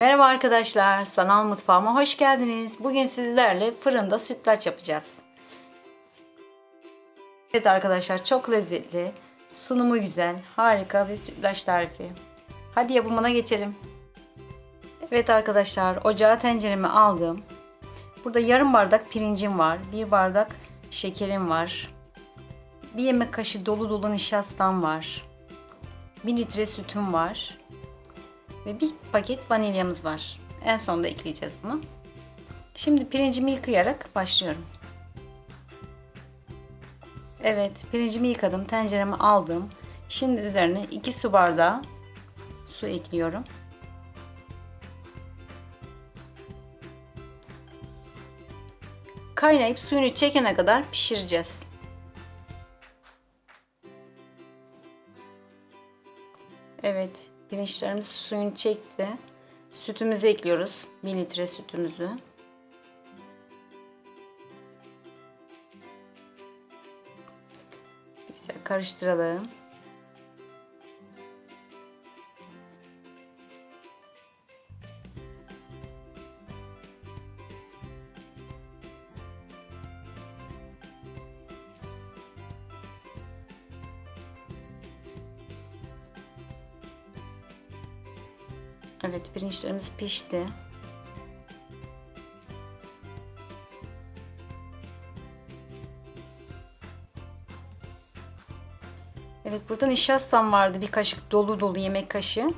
Merhaba arkadaşlar, sanal mutfağıma hoş geldiniz. Bugün sizlerle fırında sütlaç yapacağız. Evet arkadaşlar, çok lezzetli, sunumu güzel, harika bir sütlaç tarifi. Hadi yapımına geçelim. Evet arkadaşlar, ocağa tenceremi aldım. Burada yarım bardak pirincim var, bir bardak şekerim var, bir yemek kaşığı dolu dolu nişastam var, bir litre sütüm var, ve bir paket vanilyamız var. En sonunda ekleyeceğiz bunu. Şimdi pirincimi yıkayarak başlıyorum. Evet, pirincimi yıkadım. Tenceremi aldım. Şimdi üzerine 2 su bardağı su ekliyorum. Kaynayıp suyunu çekene kadar pişireceğiz. Evet, pirinçlerimiz suyunu çekti. Sütümüzü ekliyoruz. 1 litre sütümüzü. Güzel karıştıralım. Evet pirinçlerimiz pişti. Evet burada nişastam vardı bir kaşık dolu dolu yemek kaşığı.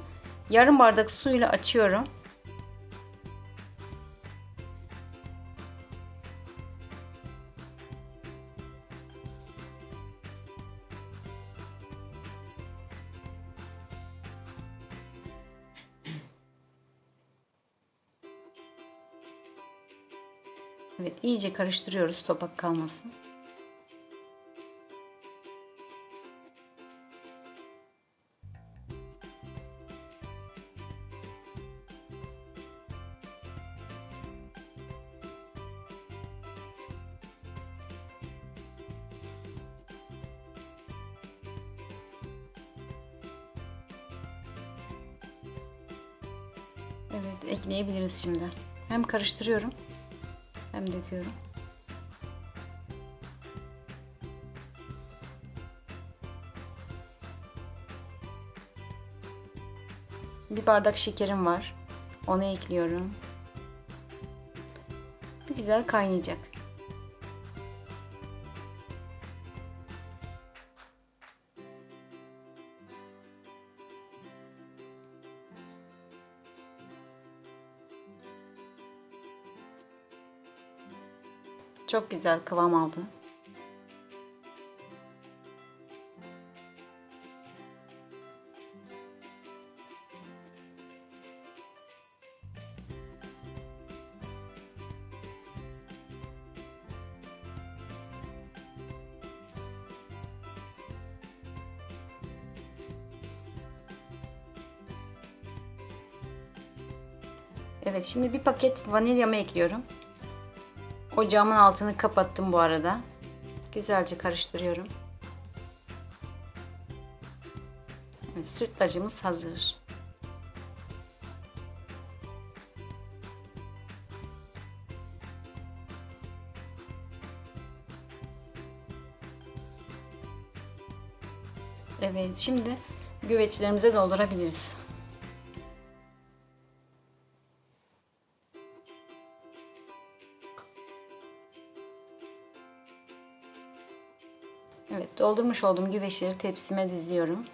Yarım bardak suyla açıyorum. Evet iyice karıştırıyoruz topak kalmasın. Evet ekleyebiliriz şimdi. Hem karıştırıyorum hem döküyorum. Bir bardak şekerim var. Onu ekliyorum. Bir güzel kaynayacak. Çok güzel kıvam aldı. Evet şimdi bir paket vanilyamı ekliyorum. Ocağımın altını kapattım bu arada. Güzelce karıştırıyorum. Evet, sütlacımız hazır. Evet, şimdi güveçlerimize doldurabiliriz. Evet doldurmuş olduğum güveçleri tepsime diziyorum.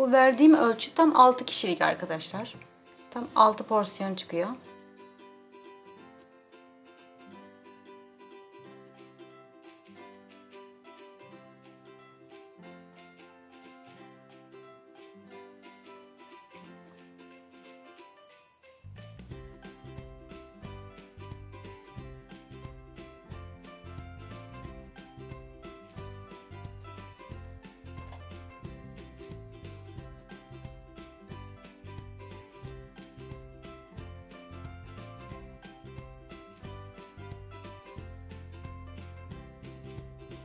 Bu verdiğim ölçü tam 6 kişilik arkadaşlar. Tam 6 porsiyon çıkıyor.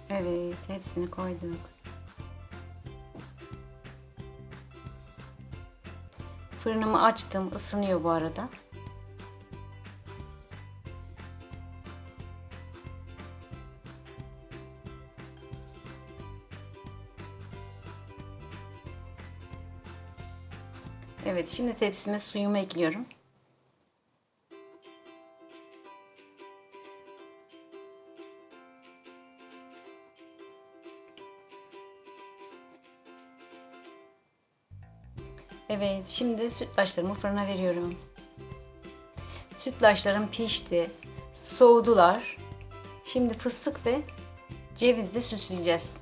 Evet, hepsini koyduk. Fırınımı açtım, ısınıyor bu arada. Evet, şimdi tepsime suyumu ekliyorum. Evet, şimdi sütlaçlarımı fırına veriyorum. Sütlaçlarım pişti, soğudular. Şimdi fıstık ve cevizle süsleyeceğiz.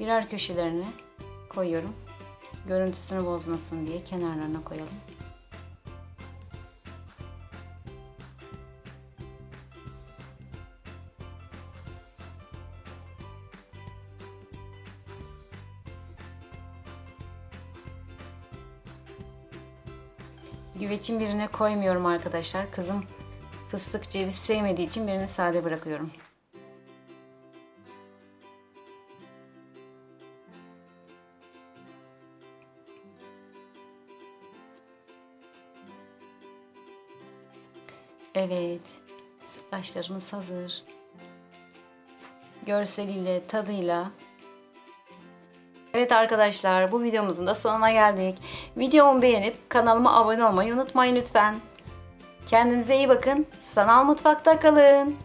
Birer köşelerine koyuyorum. Görüntüsünü bozmasın diye kenarlarına koyalım. Güveçin birine koymuyorum arkadaşlar. Kızım fıstık ceviz sevmediği için birini sade bırakıyorum. Evet, sütlaçlarımız hazır. Görseliyle, tadıyla Evet arkadaşlar bu videomuzun da sonuna geldik. Videomu beğenip kanalıma abone olmayı unutmayın lütfen. Kendinize iyi bakın. Sanal mutfakta kalın.